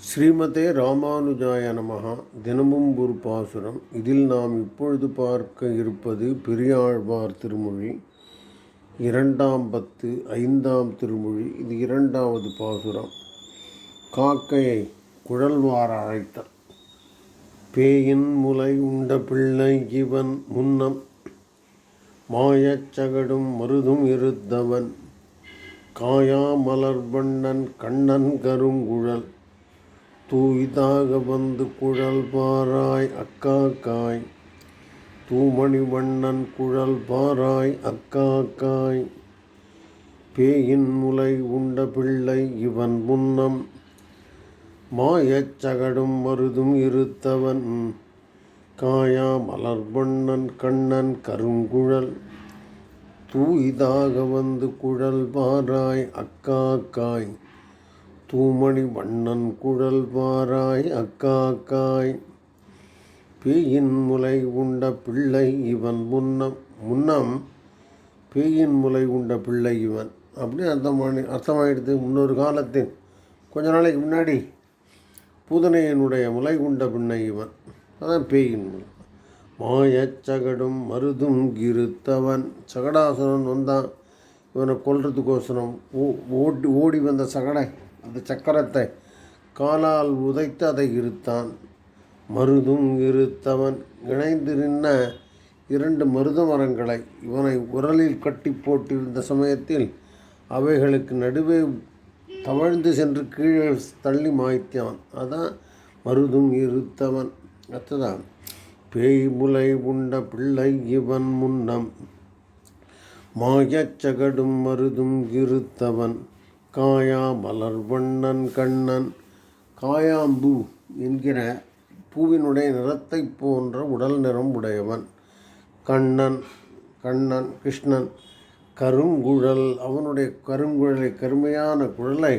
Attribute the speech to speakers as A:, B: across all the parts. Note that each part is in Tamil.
A: ஸ்ரீமதே ராமானுஜாய நமகா தினமும் ஒரு பாசுரம். இதில் நாம் இப்பொழுது பார்க்க இருப்பது பெரியாழ்வார் திருமொழி. இரண்டாம் பத்து ஐந்தாம் திருமொழி. இது இரண்டாவது பாசுரம். காக்கையை குழல்வார் அழைத்தல். பேயின் முலை உண்ட பிள்ளை இவன் முன்னம். மாயச் சகடும் மருதும் இருத்தவன் காயா மலர்வண்ணன் கண்ணன் கருங்குழல். தூய்தாக வந்து குழல் பாராய் அக்காக்காய். தூமணி வண்ணன் குழல் பாராய் அக்காக்காய். பேயின் முலை உண்ட பிள்ளை இவன் முன்னம். மாயச் சகடும் மருதும் இருத்தவன். காயா மலர்வண்ணன் கண்ணன் கருங்குழல். தூய்தாக வந்து குழல் பாராய் அக்காக்காய். தூமணி வண்ணன் குழல் பாராய் அக்காக்காய். பேயின் முலை உண்ட பிள்ளை இவன் முன்னம் முன்னம் பேயின் முலை உண்ட பிள்ளை இவன். அப்படி அர்த்தமானி அர்த்தமாயிடுது முன்னொரு காலத்தில். கொஞ்ச நாளைக்கு முன்னாடி பூதனையனுடைய முலை உண்ட பிள்ளை இவன். அதான் பேயின் முலை. மாயச்சகடும் மருதும் கிருத்தவன். சகடாசுரன் வந்தான். இவனை கொல்றதுக்கோசரம் ஓ ஓடி ஓடி வந்த சகடை. அந்த சக்கரத்தை காலால் உதைத்து அதை இருத்தான் மருதும் இருத்தவன் இணைந்து நின்ன இரண்டு மருத மரங்களை இவனை உரலில் கட்டி போட்டிருந்த சமயத்தில் அவைகளுக்கு நடுவே தவழ்ந்து சென்று கீழே தள்ளி மாய்த்தான். அதான் மருதும் இருத்தவன் அடுத்ததான் பேய் முலை உண்ட பிள்ளை இவன் முன்னம். மாயச்சகடும் மருதும் இருத்தவன் காயா மலர்வண்ணன் கண்ணன். காயாம்பூ என்கிற பூவினுடைய நிறத்தை போன்ற உடல் நிறம் உடையவன். கண்ணன் கண்ணன் கிருஷ்ணன். கருங்குழல் அவனுடைய கருங்குழலை கருமையான குழலை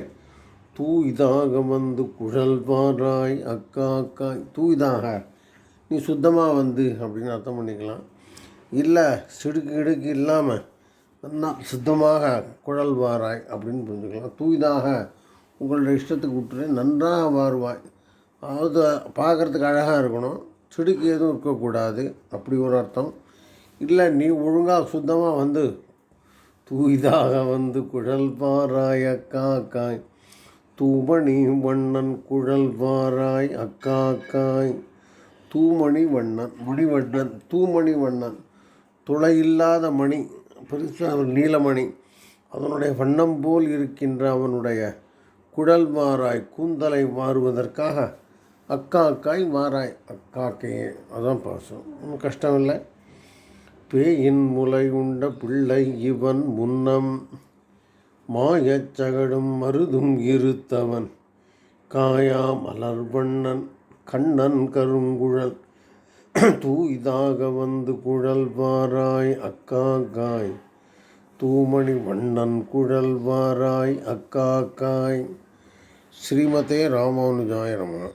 A: தூய்தாக வந்து குழல் பாராய் அக்கா அக்காய் தூய்தாக நீ சுத்தமாக வந்து அப்படின்னு அர்த்தம் பண்ணிக்கலாம். இல்லை சிடுக்கு இடுக்கு இல்லாமல் சுத்தமாக குழல்வாராய் அப்படின்னு புரிஞ்சுக்கலாம். தூய்தாக உங்களுடைய இஷ்டத்துக்கு விட்டுரு நன்றாக வாருவாய். அதாவது பார்க்குறதுக்கு அழகாக இருக்கணும். சிடுக்கு எதுவும் இருக்கக்கூடாது. அப்படி ஒரு அர்த்தம். இல்லை நீ ஒழுங்காக சுத்தமாக வந்து தூய்தாக வந்து குழல் பாராய் அக்கா அக்காய் தூமணி வண்ணன் குழல் பாராய் அக்கா அக்காய் தூமணி வண்ணன் மணிவண்ணன் தூமணி வண்ணன். துளையில்லாத மணி. பெருசாக நீலமணி. அதனுடைய வண்ணம் போல் இருக்கின்ற அவனுடைய குழல் மாறாய் கூந்தலை மாறுவதற்காக அக்கா அக்காய் மாறாய். அக்காக்கையே அதான் பாசம். ஒன்றும் கஷ்டம் இல்லை பேயின் முலை உண்ட பிள்ளை இவன் முன்னம். மாயச்சகடும் மருதும் இருத்தவன். காயா மலர்வண்ணன் கண்ணன் கருங்குழல். தூய்தாக வந்து குழல்வாராய் அக்காக்காய் தூமணி வண்ணன் குழல் வாராய் அக்காக்காய் ஸ்ரீமதே ராமானுஜாய நம